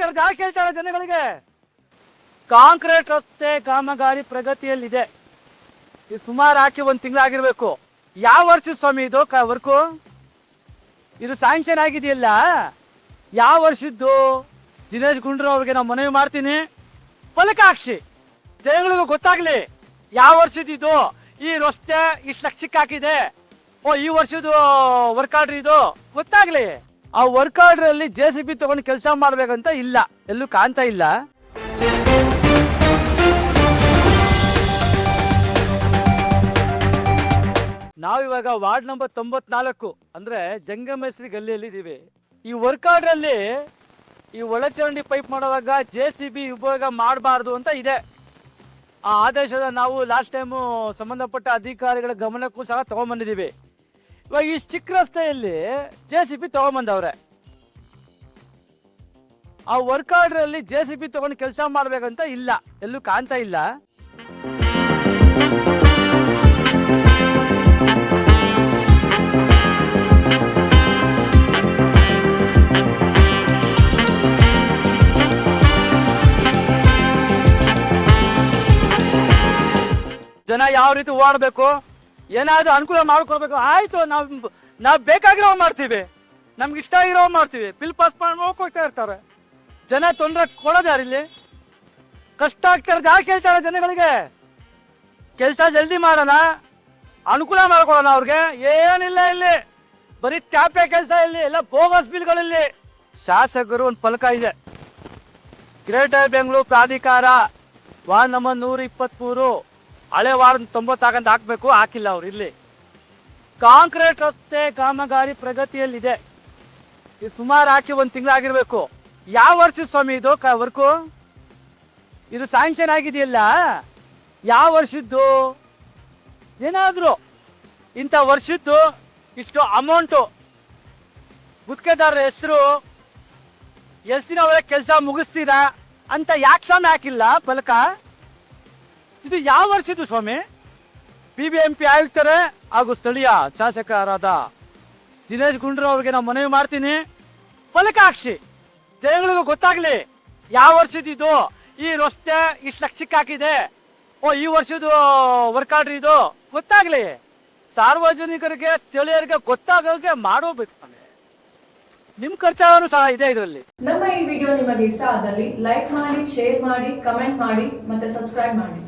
ಇರೋದು ಯಾಕೆ ಹೇಳ್ತಾರೆ ಜನಗಳಿಗೆ. ಕಾಂಕ್ರೀಟ್ ರಸ್ತೆ ಕಾಮಗಾರಿ ಪ್ರಗತಿಯಲ್ಲಿದೆ. ಇದು ಸುಮಾರು ಹಾಕಿ ಒಂದು ತಿಂಗಳಾಗಿರ್ಬೇಕು. ಯಾವ ವರ್ಷ ಸ್ವಾಮಿ ಇದು ವರ್ಕು? ಇದು ಸ್ಯಾಂಕ್ಷನ್ ಆಗಿದೆಯಲ್ಲ? ಯಾವ ವರ್ಷದ್ದು? ದಿನೇಶ್ ಗುಂಡ್ರು ಅವ್ರಿಗೆ ನಾವು ಮನವಿ ಮಾಡ್ತೀನಿ. ಫಲಕಾಕ್ಷಿ! ಜನಗಳಿಗೂ ಗೊತ್ತಾಗ್ಲಿ, ಯಾವ ವರ್ಷದ ಇದು? ಈ ರಸ್ತೆ ಇಷ್ಟು ಲಕ್ಷಕ್ಕೆ ಹಾಕಿದೆ. ಓ, ಈ ವರ್ಷದ ವರ್ಕ್ ಆರ್ಡ್ರ್ ಇದು. ಗೊತ್ತಾಗ್ಲಿ. ಆ ವರ್ಕ್ ಆರ್ಡರ್ ಅಲ್ಲಿ ಜೆ ಸಿ ಬಿ ತಗೊಂಡು ಕೆಲಸ ಮಾಡ್ಬೇಕಂತ ಇಲ್ಲ. ಎಲ್ಲೂ ಕಾಣ್ತಾ ಇಲ್ಲ. ನಾವಿವಾಗ ವಾರ್ಡ್ ನಂಬರ್ ತೊಂಬತ್ನಾಲ್ಕು, ಅಂದ್ರೆ ಜಂಗಮೇಶ್ವರಿ ಗಲ್ಲಿಯಲ್ಲಿ ಇದೀವಿ. ಈ ವರ್ಕ್ ಆರ್ಡರ್ ಅಲ್ಲಿ ಈ ಒಳಚರಂಡಿ ಪೈಪ್ ಮಾಡುವಾಗ ಜೆ ಸಿ ಬಿ ಉಪಯೋಗ ಮಾಡಬಾರ್ದು ಅಂತ ಇದೆ. ಆ ಆದೇಶದ ನಾವು ಲಾಸ್ಟ್ ಟೈಮು ಸಂಬಂಧಪಟ್ಟ ಅಧಿಕಾರಿಗಳ ಗಮನಕ್ಕೂ ಸಹ ತಗೊಂಡ್ಬಂದಿದ್ದೀವಿ ಇವಾಗ ಈ ಚಿಕ್ಕ ರಸ್ತೆಯಲ್ಲಿ ಜೆ ಸಿ ಬಿ ತಗೊಂಬಂದವ್ರೆ. ಆ ವರ್ಕ್ ಆರ್ಡರ್ ಅಲ್ಲಿ ಜೆ ಸಿ ಬಿ ತಗೊಂಡು ಕೆಲಸ ಮಾಡ್ಬೇಕಂತ ಇಲ್ಲ. ಎಲ್ಲೂ ಕಾಣ್ತಾ ಇಲ್ಲ. ಜನ ಯಾವ ರೀತಿ ಓಡಬೇಕು ಏನಾದ್ರು ಅನುಕೂಲ ಮಾಡ್ಕೊಡ್ಬೇಕು. ಆಯ್ತು, ನಾವು ನಾವು ಬೇಕಾಗಿರೋ ಮಾಡ್ತೀವಿ. ನಮ್ಗೆ ಇಷ್ಟ ಆಗಿರೋ ಮಾಡ್ತೀವಿ. ಬಿಲ್ ಪಾಸ್ ಮಾಡ್ಬೇಕು ಇರ್ತಾರೆ. ಜನ ತೊಂದರೆ ಕೊಡೋದು ಇಲ್ಲಿ? ಕಷ್ಟ ಆಗ್ತಾರೆ ಯಾಕೆ ಹೇಳ್ತಾರೆ ಜನಗಳಿಗೆ? ಕೆಲಸ ಜಲ್ದಿ ಮಾಡೋಣ. ಅನುಕೂಲ ಮಾಡ್ಕೊಳ್ಳೋಣ ಅವ್ರಿಗೆ. ಏನಿಲ್ಲ ಇಲ್ಲಿ. ಬರೀ ತ್ಯಾಪೆ ಕೆಲಸ ಇಲ್ಲಿ. ಎಲ್ಲ ಬೋಗಸ್ ಬಿಲ್ಗಳಲ್ಲಿ. ಶಾಸಕರು ಒಂದು ಫಲಕ ಇದೆ. ಗ್ರೇಟರ್ ಬೆಂಗಳೂರು ಪ್ರಾಧಿಕಾರ. ವಾರ್ಡ್ ನಂಬರ್ ನೂರ ಇಪ್ಪತ್ಮೂರು ಹಳೆ ವಾರ ತೊಂಬತ್ತಾಗಂತ ಹಾಕ್ಬೇಕು, ಹಾಕಿಲ್ಲ ಅವ್ರು ಇಲ್ಲಿ ಕಾಂಕ್ರೀಟ್ ರಸ್ತೆ ಕಾಮಗಾರಿ ಪ್ರಗತಿಯಲ್ಲಿದೆ. ಇದು ಸುಮಾರು ಹಾಕಿ ಒಂದು ತಿಂಗಳಾಗಿರ್ಬೇಕು. ಯಾವ ವರ್ಷದ ಸ್ವಾಮಿ ಇದು? ಕ, ವರ್ಕು? ಇದು ಸ್ಯಾಂಕ್ಷನ್ ಆಗಿದೆಯಲ್ಲ? ಯಾವ ವರ್ಷದ್ದು? ಏನಾದರೂ. ಇಂಥ ವರ್ಷದ್ದು ಇಷ್ಟು ಅಮೌಂಟು ಗುತ್ತಿಗೆದಾರರ ಹೆಸರು. ಎಷ್ಟು ದಿನ ಕೆಲಸ ಮುಗಿಸ್ತೀರಾ? ಅಂತ ಯಾಕೆ ಸ್ವಾಮಿ ಹಾಕಿಲ್ಲ ಫಲಕ? ಇದು ಯಾವ ವರ್ಷದ್ದು ಸ್ವಾಮಿ? ಬಿಬಿಎಂಪಿ ಆಯುಕ್ತರೇ ಹಾಗೂ ಸ್ಥಳೀಯ ಶಾಸಕರಾದ ದಿನೇಶ್ ಗುಂಡ್ರು ಅವ್ರಿಗೆ ನಾವು ಮನವಿ ಮಾಡ್ತೀನಿ. ಫಲಕಾಕ್ಷಿ, ಜನಗಳಿಗೂ ಗೊತ್ತಾಗ್ಲಿ ಯಾವ ವರ್ಷ ಇದು? ಈ ರಸ್ತೆ ಇಷ್ಟು ಲಕ್ಷಕ್ಕೆ ಹಾಕಿದೆ. ಓ, ಈ ವರ್ಷದ ವರ್ಕ್ ಆರ್ಡರ್ ಇದು? ಗೊತ್ತಾಗ್ಲಿ. ಸಾರ್ವಜನಿಕರಿಗೆ, ಸ್ಥಳೀಯರಿಗೆ ಗೊತ್ತಾಗೋಕೆ ಮಾಡೋಬೇಕು ನಿಮ್ ಖರ್ಚಾನು ಸಹ ಇದೆ ಇದರಲ್ಲಿ. ನಮ್ಮ ಈ ವಿಡಿಯೋ ನಿಮಗೆ ಇಷ್ಟ ಆದಲ್ಲಿ ಲೈಕ್ ಮಾಡಿ ಶೇರ್ ಮಾಡಿ ಕಮೆಂಟ್ ಮಾಡಿ, ಮತ್ತೆ ಸಬ್ಸ್ಕ್ರೈಬ್ ಮಾಡಿ.